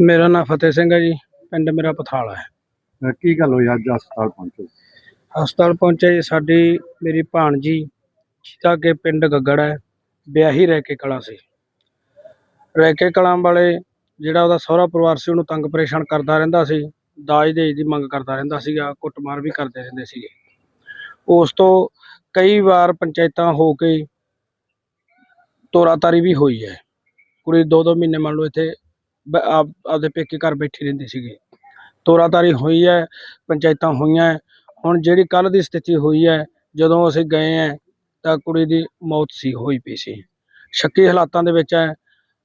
ਮੇਰਾ ਨਾਮ ਫਤਿਹ ਸਿੰਘ ਹੈ ਜੀ ਪਿੰਡ ਮੇਰਾ ਪਥਾਲਾ ਹੈ। ਅਹ ਕੀ ਗੱਲ ਹੋਈ ਅੱਜ ਹਸਪਤਾਲ ਪਹੁੰਚੇ? ਹਸਪਤਾਲ ਪਹੁੰਚੇ ਜੀ ਸਾਡੀ ਮੇਰੀ ਭਾਣਜੀ ਜਿਹਦਾ ਕਿ ਪਿੰਡ ਗੱਗੜ ਹੈ ਵਿਆਹੀ ਰਹਿ ਕੇ ਕਲਾ ਸੀ। ਰਹਿ ਕੇ ਕਲਾਂ ਵਾਲੇ ਜਿਹੜਾ ਉਹਦਾ ਸਹੁਰਾ ਪਰਿਵਾਰ ਸੀ ਉਹਨੂੰ ਤੰਗ ਪਰੇਸ਼ਾਨ ਕਰਦਾ ਰਹਿੰਦਾ ਸੀ ਦਾਜ ਦੇਜ ਦੀ ਮੰਗ ਕਰਦਾ ਰਹਿੰਦਾ ਸੀਗਾ ਕੁੱਟਮਾਰ ਵੀ ਕਰਦੇ ਰਹਿੰਦੇ ਸੀਗੇ। ਉਸ ਤੋਂ ਕਈ ਵਾਰ ਪੰਚਾਇਤਾਂ ਹੋ ਕੇ ਤੋਰਾਤਾਰੀ ਵੀ ਹੋਈ ਹੈ। ਕੁੜੀ ਦੋ ਦੋ ਮਹੀਨੇ ਮੰਨ ਲਓ ਇੱਥੇ ਆਪ ਆਪਦੇ ਪੇਕੇ ਘਰ ਬੈਠੀ ਰਹਿੰਦੀ ਸੀਗੀ। ਤੋਰਾਤਾਰੀ ਹੋਈ ਹੈ ਪੰਚਾਇਤਾਂ ਹੋਈਆਂ। ਹੁਣ ਜਿਹੜੀ ਕੱਲ ਦੀ ਸਥਿਤੀ ਹੋਈ ਹੈ ਜਦੋਂ ਅਸੀਂ ਗਏ ਹੈ ਤਾਂ ਕੁੜੀ ਦੀ ਮੌਤ ਸੀ ਹੋਈ ਪਈ ਸੀ। ਸ਼ੱਕੀ ਹਾਲਾਤਾਂ ਦੇ ਵਿੱਚ ਹੈ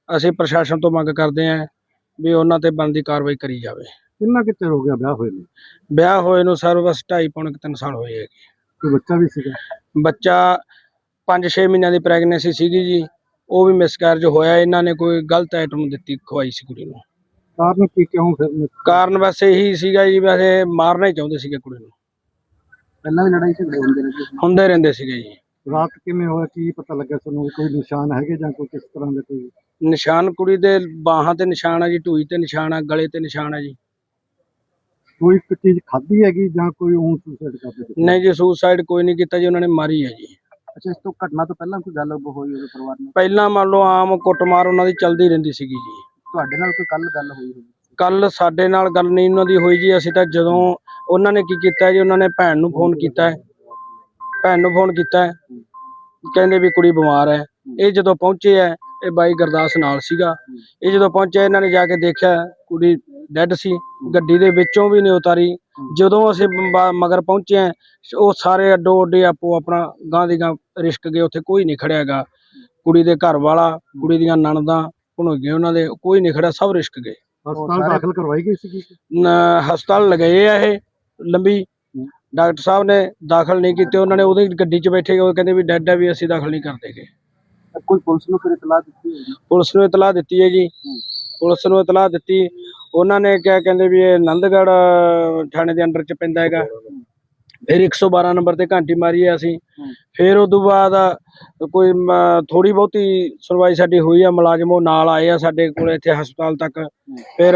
ਅਸੀਂ ਪ੍ਰਸ਼ਾਸਨ ਤੋਂ ਮੰਗ ਕਰਦੇ ਹਾਂ ਵੀ ਉਹਨਾਂ ਤੇ ਬਣਦੀ ਕਾਰਵਾਈ ਕਰੀ ਜਾਵੇ। ਕਿੰਨਾ ਕਿ ਚਿਰ ਹੋ ਗਿਆ ਵਿਆਹ ਹੋਏ ਨੂੰ? ਵਿਆਹ ਹੋਏ ਨੂੰ ਸਰ ਬਸ ਢਾਈ ਪੌਣੇ ਕੁ ਤਿੰਨ ਸਾਲ ਹੋਏ ਹੈ ਕੋਈ ਬੱਚਾ ਵੀ ਸੀਗਾ? ਬੱਚਾ 5-6 ਮਹੀਨਿਆਂ ਦੀ ਪ੍ਰੈਗਨੈਂਸੀ ਸੀਗੀ ਜੀ। ਉਹ ਵੀ ਮਿਸਕੈਰਜ ਹੋਇਆ ਇਹਨਾਂ ਨੇ ਕੋਈ ਗਲਤ ਆਈਟਮ ਦਿੱਤੀ ਖਵਾਈ ਸੀ ਕੁੜੀ ਨੂੰ। ਕਾਰਨ ਕੀ ਕਿਉਂ ਫਿਰ ਕਾਰਨ ਬਸ ਇਹੀ ਸੀਗਾ ਜੀ ਵੈਸੇ ਮਾਰਨਾ ਹੀ ਚਾਹੁੰਦੇ ਸੀਗੇ ਕੁੜੀ ਨੂੰ। ਪਹਿਲਾਂ ਵੀ ਲੜਾਈ ਝਗੜੇ ਹੁੰਦੇ ਰਹੇ ਹੁੰਦੇ ਰਹਿੰਦੇ ਸੀਗੇ ਜੀ। ਰਾਤ ਕਿਵੇਂ ਹੋਇਆ ਕੀ ਪਤਾ ਲੱਗਿਆ ਤੁਹਾਨੂੰ ਵੀ ਕੋਈ ਨਿਸ਼ਾਨ ਹੈਗੇ ਜਾਂ ਕੋਈ ਕਿਸ ਤਰ੍ਹਾਂ ਦੇ ਕੋਈ? ਨਿਸ਼ਾਨ ਕੁੜੀ ਦੇ ਬਾਹਾਂ ਤੇ ਨਿਸ਼ਾਨ ਆ ਜੀ ਢੂਈ ਤੇ ਨਿਸ਼ਾਨ ਆ ਗਲੇ ਤੇ ਨਿਸ਼ਾਨ ਆ ਜੀ। ਕੋਈ ਇੱਕ ਚੀਜ਼ ਖਾਧੀ ਹੈਗੀ ਜਾਂ ਕੋਈ ਉਹ ਸੁਸਾਈਡ ਕਰਦੇ? ਨਹੀਂ ਜੀ ਸੁਸਾਈਡ ਕੋਈ ਨਹੀਂ ਕੀਤਾ ਜੀ ਉਹਨਾਂ ਨੇ ਮਾਰੀ ਹੈ ਜੀ। ਅੱਛਾ ਇਸ ਤੋਂ ਘਟਨਾ ਤੋਂ ਪਹਿਲਾਂ ਕੋਈ ਗੱਲ ਹੋਈ ਹੋਵੇ ਪਰਿਵਾਰ ਨਾਲ? ਪਹਿਲਾਂ ਮੰਨ ਲਓ ਆਮ ਕੁੱਟਮਾਰ ਉਹਨਾਂ ਦੀ ਚੱਲਦੀ ਰਹਿੰਦੀ ਸੀਗੀ ਜੀ। ਤੁਹਾਡੇ ਨਾਲ ਕੋਈ ਕੱਲ ਗੱਲ ਹੋਈ ਹੋਵੇ? ਕੱਲ ਸਾਡੇ ਨਾਲ ਗੱਲ ਨਹੀਂ ਉਹਨਾਂ ਦੀ ਹੋਈ ਜੀ ਅਸੀਂ ਤਾਂ ਜਦੋਂ ਉਹਨਾਂ ਨੇ ਕੀ ਕੀਤਾ ਜੀ ਉਹਨਾਂ ਨੇ ਭੈਣ ਨੂੰ ਫੋਨ ਕੀਤਾ ਹੈ। ਭੈਣ ਨੂੰ ਫੋਨ ਕੀਤਾ ਹੈ। ਕਹਿੰਦੇ ਵੀ ਕੁੜੀ ਬਿਮਾਰ ਹੈ। ਇਹ ਜਦੋਂ ਪਹੁੰਚੇ ਹੈ ਇਹ ਬਾਈ ਗੁਰਦਾਸ ਨਾਲ ਸੀਗਾ। ਇਹ ਜਦੋਂ ਪਹੁੰਚੇ ਇਹਨਾਂ ਨੇ ਜਾ ਕੇ ਦੇਖਿਆ ਕੁੜੀ ਡੈੱਡ ਸੀ ਗੱਡੀ ਦੇ ਵਿੱਚੋਂ ਵੀ ਨਹੀਂ ਉਤਾਰੀ। ਜਦੋਂ ਅਸੀਂ ਬ- ਮਗਰ ਪਹੁੰਚੇ ਹਾਂ, ਉਹ ਸਾਰੇ ਅੱਡੋ ਅੱਡੇ ਆਪੋ ਆਪਣਾ ਗਾਂ ਦੀ ਗਾਂ ਰਿਸ਼ਕ ਗਏ ਉੱਥੇ ਕੋਈ ਨਹੀਂ ਖੜਿਆਗਾ ਕੁੜੀ ਦੇ ਘਰ ਵਾਲਾ ਕੁੜੀ ਦੀਆਂ ਨਣਦਾਂ ਭਣੋਈਏ ਉਹਨਾਂ ਦੇ ਕੋਈ ਨਹੀਂ ਖੜਿਆ ਸਭ ਰਿਸ਼ਕ ਗਏ। ਹਸਪਤਾਲ ਦਾਖਲ ਕਰਵਾਈ ਗਈ ਸੀਗੀ ਨ- ਹਸਪਤਾਲ ਲਗਾਏ ਆ ਇਹ ਲੰਬੀ। ਡਾਕਟਰ ਸਾਹਿਬ ਨੇ ਦਾਖਲ ਨਹੀਂ ਕੀਤੇ ਉਹਨਾਂ ਨੇ ਉਹਦੀ ਗੱਡੀ 'ਚ ਬੈਠੇ ਉਹ ਕਹਿੰਦੇ ਵੀ ਡੈਡ ਹੈ ਵੀ ਅਸੀਂ ਦਾਖਲ ਨਹੀਂ ਕਰਦੇਗੇ ਕੋਈ ਪੁਲਿਸ ਨੂੰ ਫਿਰ ਇਤਲਾਹ ਦਿੱਤੀ ਪੁਲਿਸ ਨੂੰ ਇਤਲਾਹ ਦਿੱਤੀ ਹੈ। ਜੀ ਪੁਲਿਸ ਨੂੰ ਇਤਲਾਹ ਦਿੱਤੀ। ਉਹਨਾਂ ਨੇ ਕਿਹਾ ਕਹਿੰਦੇ ਵੀ ਇਹ ਨੰਦਗੜ੍ਹ ਥਾਣੇ ਦੇ ਅੰਡਰ ਚ ਪੈਂਦਾ ਹੈਗਾ। ਫਿਰ 112 ਨੰਬਰ ਤੇ ਘੰਟੀ ਮਾਰੀ ਹੈ ਅਸੀਂ। ਫਿਰ ਉਸ ਤੋਂ ਬਾਅਦ ਕੋਈ ਥੋੜੀ ਬਹੁਤੀ ਸੁਣਵਾਈ ਸਾਡੀ ਹੋਈ ਆ ਮੁਲਾਜ਼ਮ ਉਹ ਨਾਲ ਆਏ ਆ ਸਾਡੇ ਕੋਲ ਇੱਥੇ ਹਸਪਤਾਲ ਤੱਕ। ਫਿਰ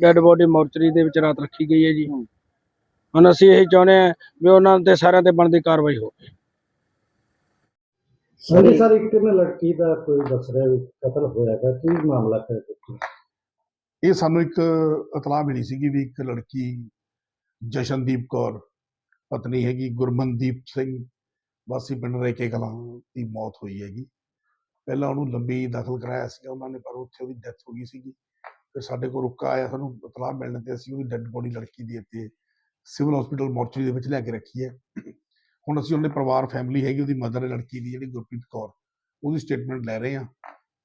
ਡੈੱਡ ਬੋਡੀ ਮੋਰਚਰੀ ਦੇ ਵਿੱਚ ਰਾਤ ਰੱਖੀ ਗਈ ਹੈ ਜੀ। ਹੁਣ ਅਸੀਂ ਇਹ ਚਾਹੁੰਦੇ ਆ ਵੀ ਉਹਨਾਂ ਤੇ ਸਾਰਿਆਂ ਤੇ ਬਣਦੀ ਕਾਰਵਾਈ ਹੋਵੇ। ਸਰ ਸਰ ਇੱਕ ਨੇ ਲੜਕੀ ਦਾ ਕੋਈ ਦੱਸ ਰਿਹਾ ਵੀ ਕਤਲ ਹੋਇਆਗਾ ਕੀ ਮਾਮਲਾ ਹੈ? ਇਹ ਸਾਨੂੰ ਇੱਕ ਇਤਲਾਹ ਮਿਲੀ ਸੀਗੀ ਵੀ ਇੱਕ ਲੜਕੀ ਜਸ਼ਨਦੀਪ ਕੌਰ, ਪਤਨੀ ਹੈਗੀ ਗੁਰਮਨਦੀਪ ਸਿੰਘ, ਵਾਸੀ ਪਿੰਡ ਰੇਕੇ ਕਲਾਂ ਦੀ ਮੌਤ ਹੋਈ ਹੈਗੀ। ਪਹਿਲਾਂ ਉਹਨੂੰ ਲੰਬੀ ਦਾਖਲ ਕਰਾਇਆ ਸੀਗਾ ਉਹਨਾਂ ਨੇ, ਪਰ ਉੱਥੇ ਉਹਦੀ ਡੈਥ ਹੋ ਗਈ ਸੀਗੀ। ਫਿਰ ਸਾਡੇ ਕੋਲ ਰੁਕਾ ਆਇਆ, ਸਾਨੂੰ ਇਤਲਾਹ ਮਿਲਣ ਤੇ ਅਸੀਂ ਉਹਦੀ ਡੈੱਡ ਬੋਡੀ ਲੜਕੀ ਦੀ ਇੱਥੇ ਸਿਵਲ ਹਸਪੀਟਲ ਮੋਰਚਰੀ ਦੇ ਵਿੱਚ ਲੈ ਕੇ ਰੱਖੀ ਹੈ। ਹੁਣ ਅਸੀਂ ਉਹਦੇ ਪਰਿਵਾਰ ਫੈਮਿਲੀ ਹੈਗੀ, ਉਹਦੀ ਮਦਰ ਹੈ, ਲੜਕੀ ਦੀ ਜਿਹੜੀ ਗੁਰਪ੍ਰੀਤ ਕੌਰ, ਉਹਦੀ ਸਟੇਟਮੈਂਟ ਲੈ ਰਹੇ ਹਾਂ।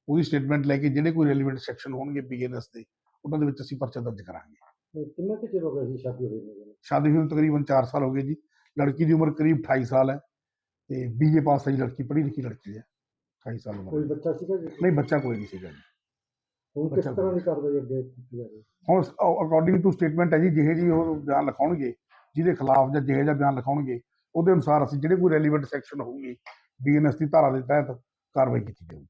ਉਹਦੀ ਸਟੇਟਮੈਂਟ ਲੈ ਕੇ ਜਿਹੜੇ ਕੋਈ ਰੈਲੀਵੈਂਟ ਸੈਕਸ਼ਨ ਹੋਣਗੇ ਬੀਐਨਐਸ ਦੇ ਉਹਨਾਂ ਦੇ ਵਿੱਚ ਅਸੀਂ ਪਰਚਾ ਦਰਜ ਕਰਾਂਗੇ। ਕਿੰਨਾ ਕਿ ਚਿਰ ਹੋ ਗਿਆ ਸੀ ਸ਼ਾਦੀ ਹੋਈ ਨੂੰ? ਸ਼ਾਦੀ ਹੋਈ ਨੂੰ ਤਕਰੀਬਨ 4 ਸਾਲ ਹੋ ਗਏ ਜੀ। ਲੜਕੀ ਦੀ ਉਮਰ ਕਰੀਬ 28 ਸਾਲ ਹੈ ਤੇ ਬੀਏ ਪਾਸ ਹੈ ਲੜਕੀ ਪੜ੍ਹੀ ਲਿਖੀ ਲੜਕੀ ਹੈ। 28 ਸਾਲ ਉਮਰ ਕੋਈ। ਬੱਚਾ ਸੀਗਾ ਜੀ? ਨਹੀਂ ਬੱਚਾ ਕੋਈ ਨਹੀਂ ਸੀਗਾ ਜੀ। ਹੁਣ ਕਿਸ ਤਰ੍ਹਾਂ ਦੀ ਕਾਰਵਾਈ ਅੱਗੇ ਕੀਤੀ ਜਾ ਰਹੀ ਹੈ? ਹੁਣ ਅਕੋਰਡਿੰਗ ਟੂ ਸਟੇਟਮੈਂਟ ਹੈ ਜੀ ਜਿਹੇ ਜੀ ਉਹ ਬਿਆਨ ਲਿਖਾਉਣਗੇ ਜਿਹਦੇ ਖਿਲਾਫ ਜਾਂ ਜਿਹੇ ਜਿਹਾ ਬਿਆਨ ਲਿਖਾਉਣਗੇ ਉਹਦੇ ਅਨੁਸਾਰ ਅਸੀਂ ਜਿਹੜੇ ਕੋਈ ਰੈਲੀਵੈਂਟ ਸੈਕਸ਼ਨ ਹੋਊਗੀ ਬੀਐਨਐਸ ਦੀ ਧਾਰਾ ਦੇ ਤਹਿਤ ਕਾਰਵਾਈ ਕੀਤੀ ਜਾਊਗੀ।